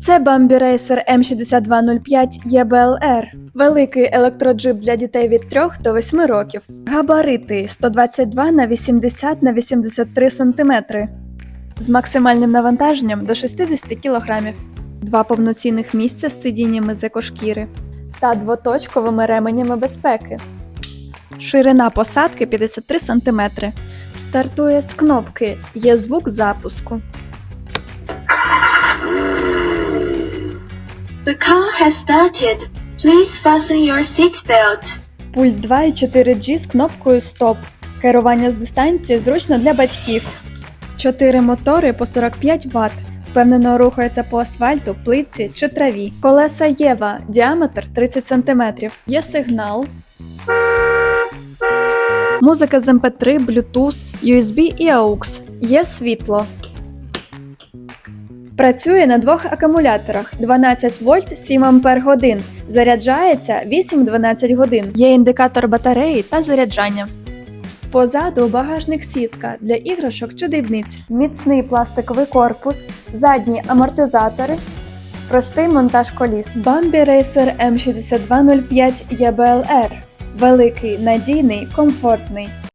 Це Bambi Racer M6205 EBLR. Великий електроджип для дітей від 3 до 8 років. Габарити 122 на 80 на 83 см. З максимальним навантаженням до 60 кг. Два повноцінних місця з сидіннями з екошкіри та двоточковими ременями безпеки. Ширина посадки 53 см. Стартує з кнопки. Є звук запуску. The car has started. Please fasten your seatbelt. Пульт 2 і 4G з кнопкою Стоп. Керування з дистанції зручно для батьків. Чотири мотори по 45 Вт. Впевнено рухається по асфальту, плитці чи траві. Колеса Єва, діаметр 30 см. Є сигнал. Музика з MP3, Bluetooth, USB і AUX. Є світло. Працює на двох акумуляторах 12 вольт 7 ампер годин. Заряджається 8-12 годин. Є індикатор батареї та заряджання. Позаду багажник сітка для іграшок чи дрібниць. Міцний пластиковий корпус, задні амортизатори, простий монтаж коліс. Bambi Racer M6205 EBLR. Великий, надійний, комфортний.